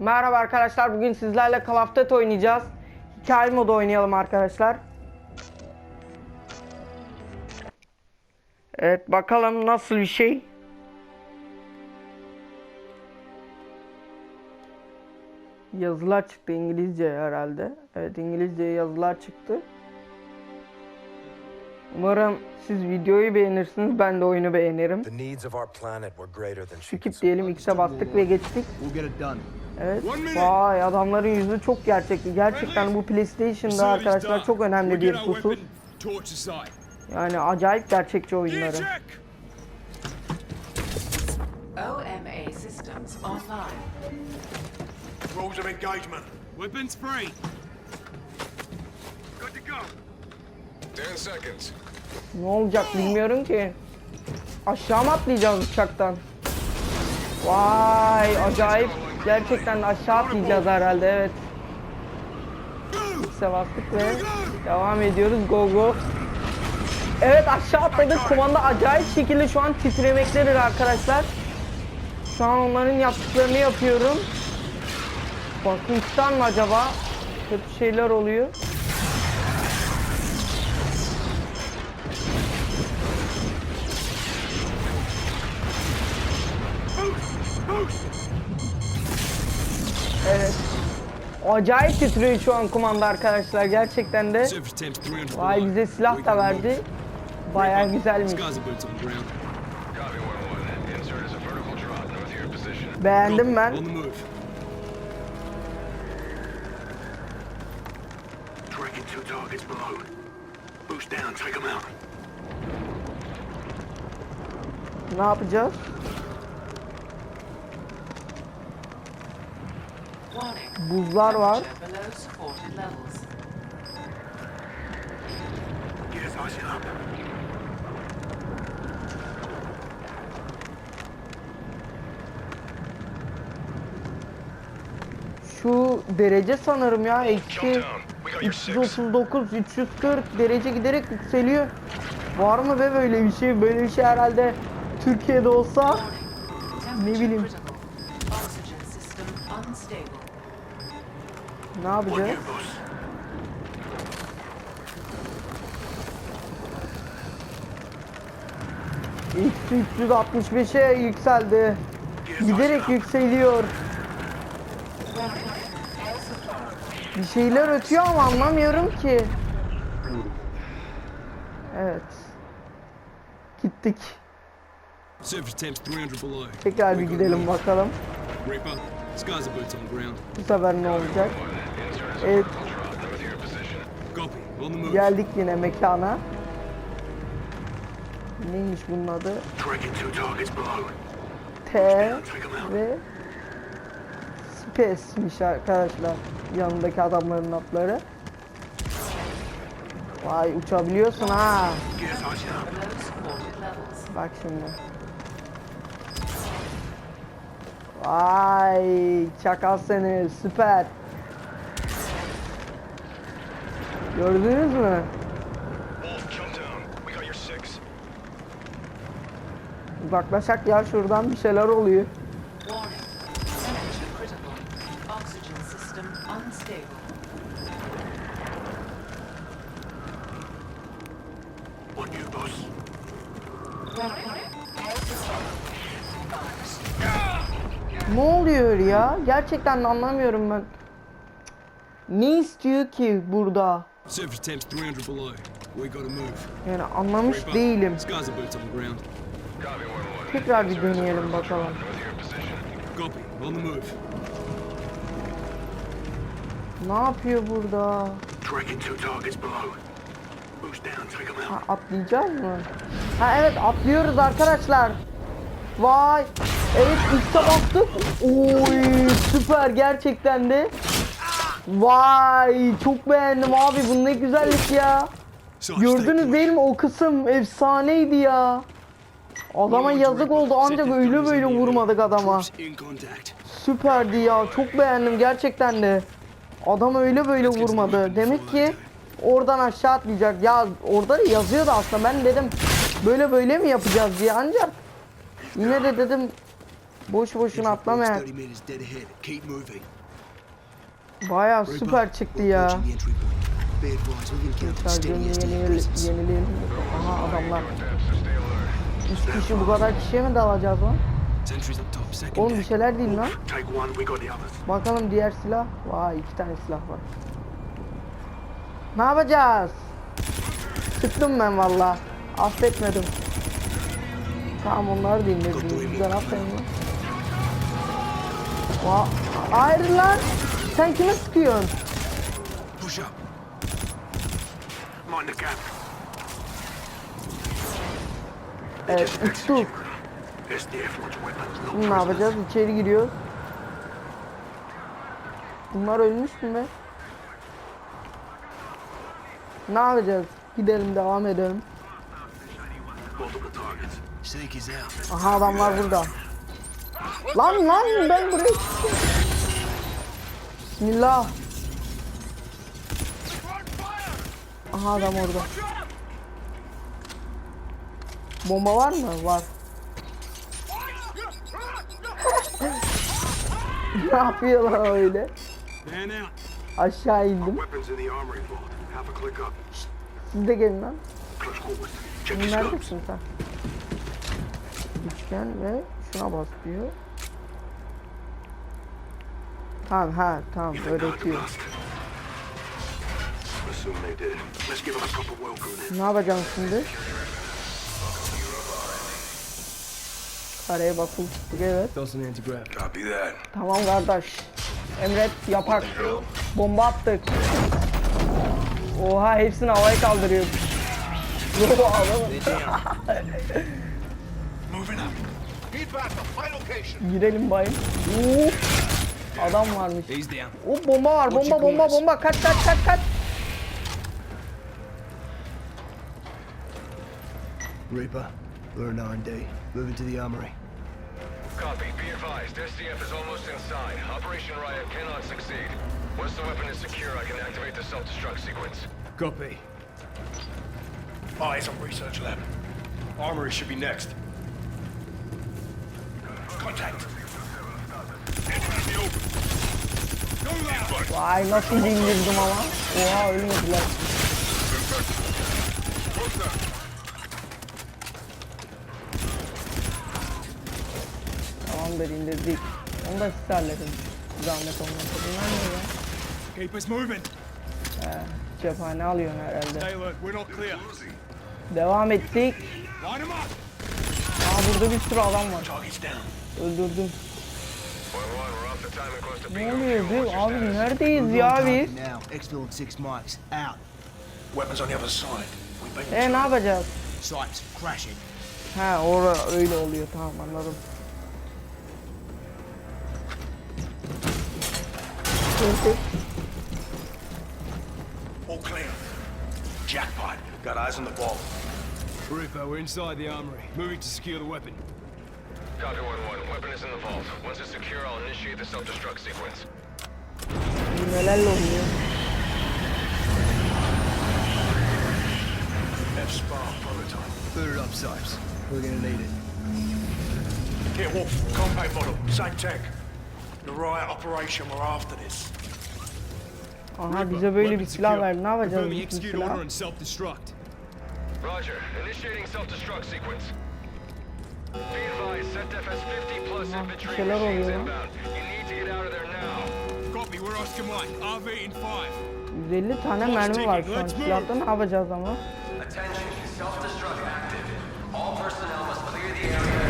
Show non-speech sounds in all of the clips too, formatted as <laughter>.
Merhaba arkadaşlar. Bugün sizlerle Call of Duty oynayacağız. Hikaye modu oynayalım arkadaşlar. Evet bakalım nasıl bir şey. Yazılar çıktı İngilizce herhalde. Evet İngilizce yazılar çıktı. Umarım siz videoyu beğenirsiniz. Ben de oyunu beğenirim. Skip diyelim X'e bastık ve geçtik. Evet. Vay adamların yüzü çok gerçekçi. Gerçekten bu PlayStation'da arkadaşlar çok önemli bir husus. Yani acayip gerçekçi oyunları. OMA systems online. Rules of engagement. Weapons free. Good to go. Ne olacak bilmiyorum ki. Aşağı mı atlayacağız uçaktan? Vay acayip. Gerçekten aşağı atlayacağız herhalde evet. X'e bastık ve devam ediyoruz. Go go. Evet aşağı atladık. Kumanda acayip şekilde şu an titremektedir arkadaşlar. Şu an onların yaptıklarını yapıyorum. Basınçtan mı acaba? Kötü şeyler oluyor. Evet. Acayip titriyor şu an kumanda arkadaşlar gerçekten de. Surface temps 300 Vay bize silah da verdi. Baya güzelmiş. Beğendim ben. On the move. Tracking two targets below. Boost down, take them out. Ne yapacağız? Warning. Buzlar var. Şu derece sanırım ya. Eksi 339, 340 derece giderek yükseliyor. Var mı be böyle bir şey? Böyle bir şey herhalde Türkiye'de olsa Temperature bileyim. Ne yapacağız? you, boss. Eksi 365'e yükseldi. Giderek yükseliyor. Bir şeyler ötüyor ama anlamıyorum ki. Evet. Gittik. Surface temps 300 below. Tekrar bir gidelim bakalım. Bu sefer ne olacak? Evet geldik yine mekana. Neymiş bunun adı? T ve Space'miş arkadaşlar. Yanındaki adamların adları. Vay uçabiliyorsun ha. Bak şimdi. Vay çakal seni süper. Gördünüz mü? Uzaklaşak ya şuradan bir şeyler oluyor. Ne oluyor ya? Gerçekten anlamıyorum ben. Ne istiyor ki burada? Surface temps 300 below. We gotta move. Yani anlamış değilim. Skies are boots on the ground. Tekrar bir deneyelim bakalım. Copy. On the move. Ne yapıyor burada? Tracking two targets below. Ha, atlayacağız mı? Ha evet atlıyoruz arkadaşlar. Vay. Evet X'e bastık. Oy süper gerçekten de. Vay çok beğendim abi bu ne güzellik ya. Gördünüz değil mi o kısım efsaneydi ya. Adama yazık oldu ancak öyle böyle vurmadık adama. Contact. Süperdi ya çok beğendim gerçekten de. Adam öyle böyle vurmadı. Demek ki oradan aşağı atlayacak. Ya orada da yazıyordu aslında ben dedim böyle böyle mi yapacağız diye ancak yine de dedim Boş boşuna atlama Baya süper çıktı ya. yenileyelim. Aha adamlar. Üç kişi bu kadar kişiye mi dalacağız lan? Oğlum bir şeyler değil lan. Bakalım diğer silah. Vay iki tane silah var. Ne yapacağız? Sıktım ben valla. Affetmedim. Tamam onları da indirdim. Güzel aferin lan. Hayır lan. Sen kime sıkıyorsun? Push up. Mind the gap. Evet uçtuk. Ne yapacağız? İçeri giriyoruz. Bunlar ölmüş mü be? Ne yapacağız? Gidelim devam edelim. Aha adamlar burada. Lan lan ben buraya Bismillah. Aha adam orada. Bomba var mı? Var. <laughs> ne yapıyorlar öyle? Aşağı indim. Up. Siz de gelin lan. Neredesin sen? Üçgen ve şuna bas diyor. Tamam ha tamam öğretiyor. Ne yapacağım şimdi? Kareye bakıl tuttuk evet. Tamam kardeş. Emret yapak. Bomba attık. Oha hepsini havaya kaldırıyor. Girelim bayım. Uf. Adam varmış. He's down. O bomba var bomba bomba bomba kaç kaç kaç kaç. Reaper, we're an R&D. Moving to the armory. Copy. Be advised. SDF is almost inside. Operation Riot cannot succeed. Once the weapon is secure, I can activate the self-destruct sequence. Copy. Eyes on research lab. Armory should be next. Contact. Vay nasıl indirdim ama. Oha ölmediler. Tamamdır indirdik. Onu da siz halledin. Zahmet olmazsa. Bunlar ne ya? Keep us moving. Cephane alıyorsun herhalde. Stay alert, we're not clear. Devam ettik. Aa burada bir sürü adam var. Öldürdüm. Ne being oluyor reviewed. be? What's your Abi status? neredeyiz ya biz? Now, exfil and six mics. Out. Weapons on the other side. We've been E ne yapacağız? Sights, crashing. Ha orada öyle oluyor tamam anladım. Sıkıntı. all clear. Jackpot. Got eyes on the ball. Reaper, we're inside the armory. Moving to secure the weapon. Copy one one. Weapon is in the vault. Once I'll initiate the self-destruct sequence. Nelerle oynuyor? F-Spark prototype. Boot it up, Sipes. We're gonna need it. Here, Wolf. Compact model. Same tech. The riot operation we're after this. Aha bize böyle bir silah verdi. Ne yapacağız Confirming biz bu execute order silah? and self-destruct. Roger. Initiating self-destruct sequence. Be advised, SETDEF has 50 plus infantry şeyler oluyor lan. inbound. You need to get out of there now. Copy, we're Oscar Mike. RV in five. 150 tane mermi var şu an silahta ne yapacağız ama? Attention, self-destruct active. All personnel must clear the area.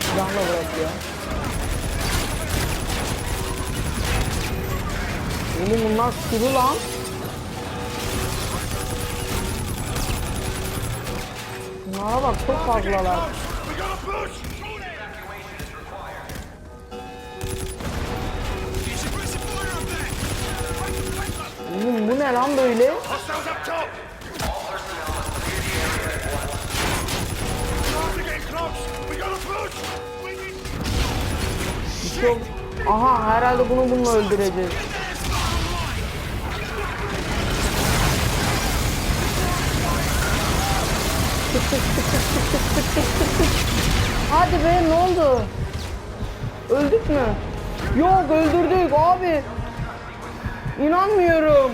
Silahla bırak ya. Oğlum bunlar sürü lan. Bunlara bak çok fazlalar. Oğlum bu ne lan böyle? Çok... Aha herhalde bunu bununla öldüreceğiz. Hadi be ne oldu? Öldük mü? Yok öldürdük abi. İnanmıyorum.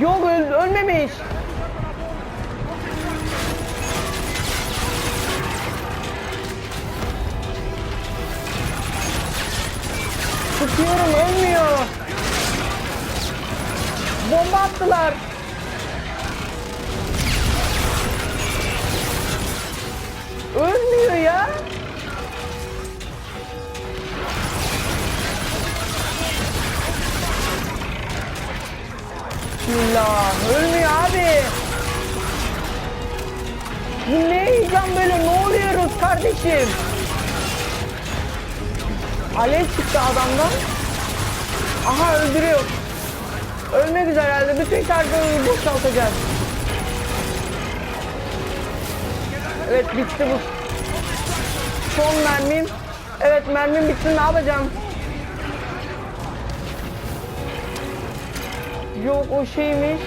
Yok öl ölmemiş. Tutuyorum ölmüyor. Bomba attılar. Kardeşim? Alev çıktı adamdan. Aha öldürüyor. Ölmek üzere herhalde. Bütün şarjörü boşaltacağız. Evet bitti bu. Son mermim. Evet mermim bitti ne yapacağım? Yok o şeymiş.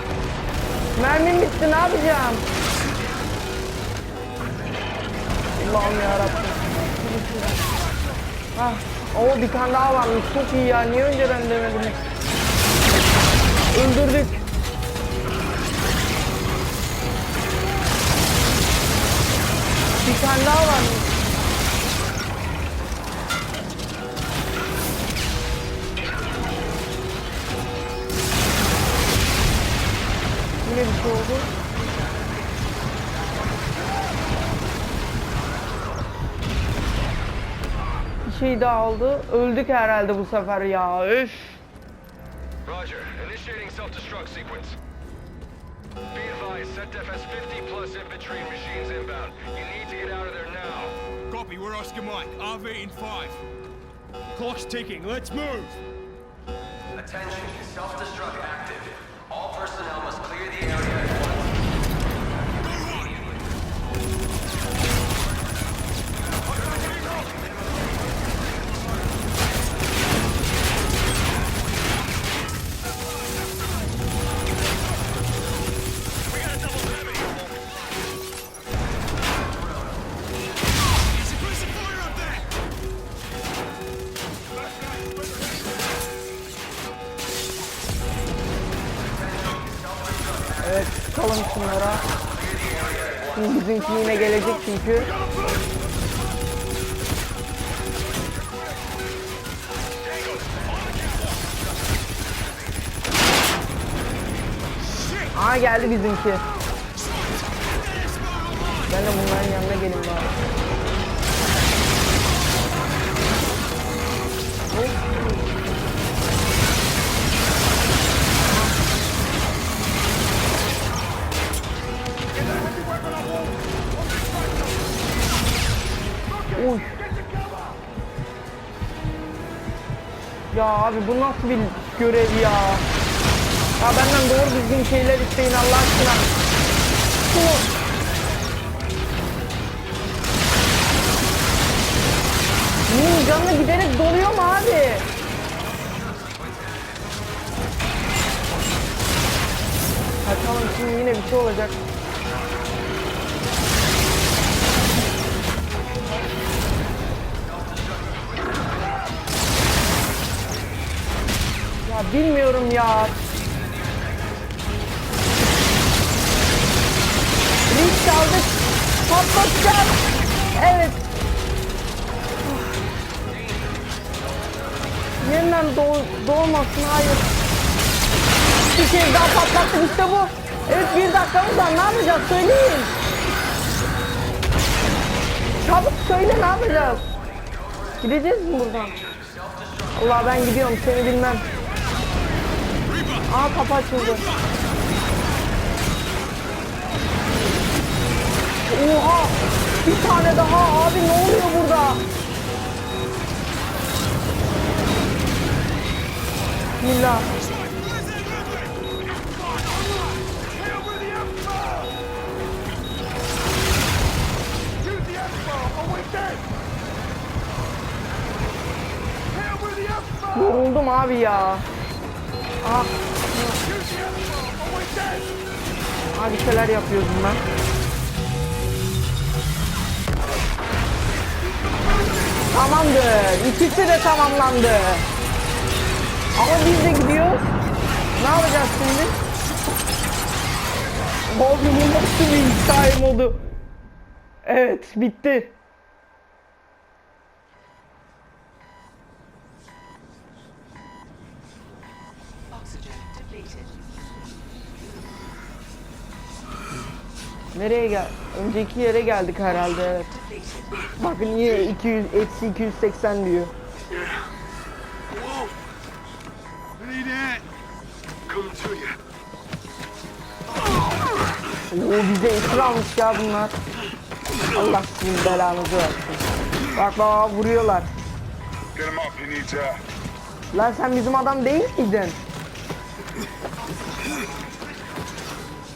Mermim bitti ne yapacağım? Allah'ım yarabbim. Ah, o bir tane daha varmış. Çok iyi ya. Niye önce ben demedim? Öldürdük. Bir tane daha varmış. Yine bir şey oldu. Şey daha oldu. Öldük herhalde bu sefer ya. Üf. Roger. Initiating self-destruct sequence. Be advised, SETDEF has 50 plus infantry machines inbound. You need to get out of there now. Copy, we're Oscar Mike. RV in five. Clock's ticking, let's move! Attention, self-destruct active. All personnel must clear the area Çıkalım şunlara. Bizimki yine gelecek çünkü. Aa geldi bizimki. Ben de bunların yanına gelin bari. Abi bu nasıl bir görev ya? Ya benden doğru düzgün şeyler isteyin Allah aşkına. Şunu. Bunun canı giderek doluyor mu abi? Kaçalım şimdi yine bir şey olacak. Bilmiyorum ya. Risk aldık. Patlatacağız. Evet. Yeniden doğ doğmasın hayır. Bir kez daha patlattık işte bu. Evet bir dakikamız var ne yapacağız söyleyin. Çabuk söyle ne yapacağız? Gideceğiz mi buradan? Allah ben gidiyorum seni bilmem. Aa kapı açıldı. Oha! Bir tane daha abi ne oluyor burada? Bismillah. Yoruldum abi ya. Ah. Abi şeyler yapıyordum ben. Tamamdır. İkisi de tamamlandı. Ama biz de gidiyoruz. Ne yapacağız şimdi? Abi bu nasıl bir hikaye modu? Evet bitti. Nereye gel? Önceki yere geldik herhalde evet. Bakın niye 200 eksi 280 diyor. Oo bize esir almış ya bunlar. Allah sizin belanızı versin. Bak baba vuruyorlar. Lan sen bizim adam değil miydin?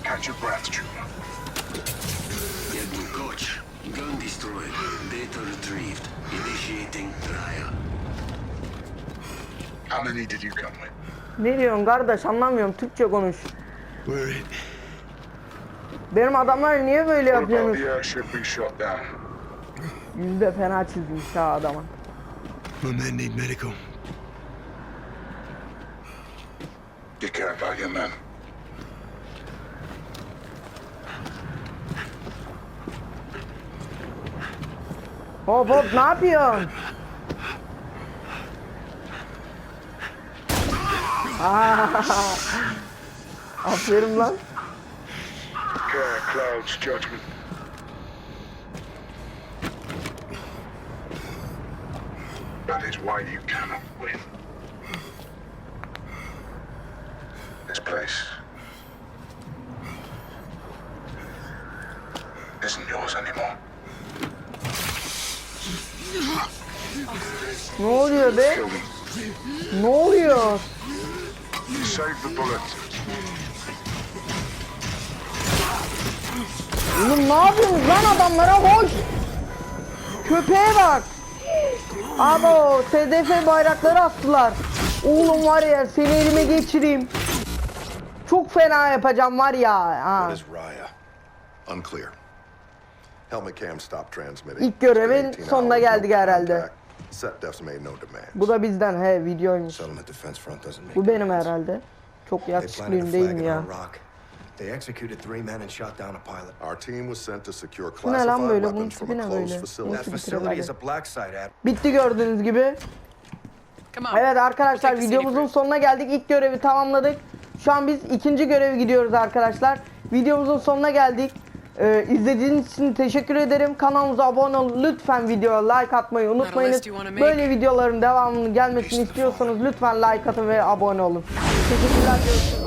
Catch your breath, destroyed. Data retrieved. Initiating Raya. How many did you come with? Ne diyorsun kardeş anlamıyorum Türkçe konuş. We're it. Benim adamlar niye böyle What about yapıyorsunuz? the airship we shot down? Yüzde fena çizmiş ha adamın. My men need medical. You care about your men. Hop hop ne yapıyorsun? Aa, clouds judgment. That is why you cannot win. This place isn't yours Ne oluyor be? Ne oluyor? Oğlum ne yapıyorsunuz lan adamlara hoş. Köpeğe bak. Abo SDF bayrakları astılar. Oğlum var ya seni elime geçireyim. Çok fena yapacağım var ya. Ha. Unclear. İlk görevin It's been 18 sonuna hours, no geldik herhalde. Contact. Set defs made no demands. Bu da bizden he videoymuş. Bu benim herhalde. Çok yakışıklıyım değil mi ya? They executed three men and shot down a pilot. Our team was sent to secure Bu ne lan classified böyle? Bunun weapons from a ne closed böyle? facility. That facility is a black site. Bitti gördüğünüz gibi. Evet arkadaşlar videomuzun sonuna geldik. İlk görevi tamamladık. Şu an biz ikinci görevi gidiyoruz arkadaşlar. Videomuzun sonuna geldik. Ee, izlediğiniz için teşekkür ederim. Kanalımıza abone olun. Lütfen videoya like atmayı unutmayınız. Böyle videoların devamını gelmesini istiyorsanız lütfen like atın ve abone olun. Teşekkürler. Görüşürüz.